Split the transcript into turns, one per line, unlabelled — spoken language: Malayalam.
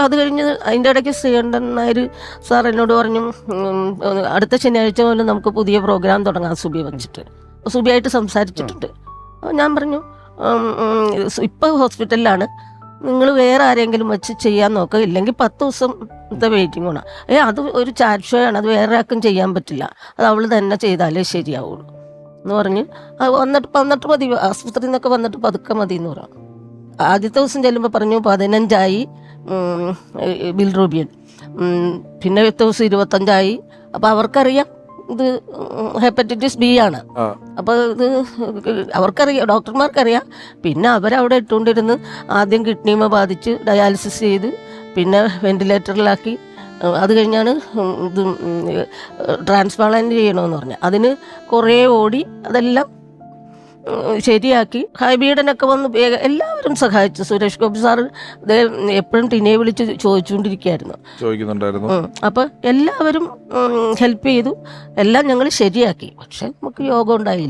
അത് കഴിഞ്ഞ് അതിന്റെ ഇടയ്ക്ക് ശ്രീകണ്ഠൻ നായർ സാർ എന്നോട് പറഞ്ഞു അടുത്ത ശനിയാഴ്ച മുതൽ നമുക്ക് പുതിയ പ്രോഗ്രാം തുടങ്ങാം സുബി വെച്ചിട്ട്. സുബിയായിട്ട് സംസാരിച്ചിട്ടുണ്ട്. അപ്പോൾ ഞാൻ പറഞ്ഞു ഇപ്പോൾ ഹോസ്പിറ്റലിലാണ്. നിങ്ങൾ വേറെ ആരെങ്കിലും വെച്ച് ചെയ്യാൻ നോക്കുക. ഇല്ലെങ്കിൽ പത്ത് ദിവസത്തെ വെയിറ്റിംഗ് ആണ്. ഏ അത് ഒരു ചാറ്റ് ഷോ ആണ്. അത് വേറെ ആർക്കും ചെയ്യാൻ പറ്റില്ല. അത് അവൾ തന്നെ ചെയ്താലേ ശരിയാവുള്ളൂ. എന്ന് പറഞ്ഞ് വന്നിട്ട് വന്നിട്ട് മതി. ആസ്പത്രിയിൽ നിന്നൊക്കെ വന്നിട്ട് പതുക്കെ മതി എന്ന് പറഞ്ഞു. ആദ്യത്തെ ദിവസം ചെല്ലുമ്പോൾ പറഞ്ഞു പതിനഞ്ചായി. ഉം, ബിൽ റൂബിയൻ. ഉം, പിന്നെ അടുത്ത ദിവസം ഇരുപത്തഞ്ചായി. അപ്പോൾ അവർക്കറിയാം ഇത് ഹെപ്പറ്റൈറ്റിസ് ബി ആണ്.
അപ്പൊ
അപ്പോൾ ഇത് അവർക്കറിയാം ഡോക്ടർമാർക്കറിയാം. പിന്നെ അവരവിടെ ഇട്ടുകൊണ്ടിരുന്ന് ആദ്യം കിഡ്നിമ ബാധിച്ച് ഡയാലിസിസ് ചെയ്ത് പിന്നെ വെന്റിലേറ്ററിലാക്കി. അത് കഴിഞ്ഞാണ് ഇത് ട്രാൻസ്പ്ലാന്റ് ചെയ്യണമെന്ന് പറഞ്ഞ. അതിന് കുറേ ഓടി അതെല്ലാം ശരിയാക്കി. ഹൈബീഡനൊക്കെ വന്ന് എല്ലാവരും സഹായിച്ചു. സുരേഷ് ഗോപി സാറ് എപ്പോഴും ടിനെ വിളിച്ച് ചോദിച്ചുകൊണ്ടിരിക്കുകയായിരുന്നു.
ചോദിക്കുന്നുണ്ടായിരുന്നു.
അപ്പൊ എല്ലാവരും ഹെൽപ്പ് ചെയ്തു. എല്ലാം ഞങ്ങൾ ശരിയാക്കി. പക്ഷെ നമുക്ക് യോഗം ഉണ്ടായില്ല.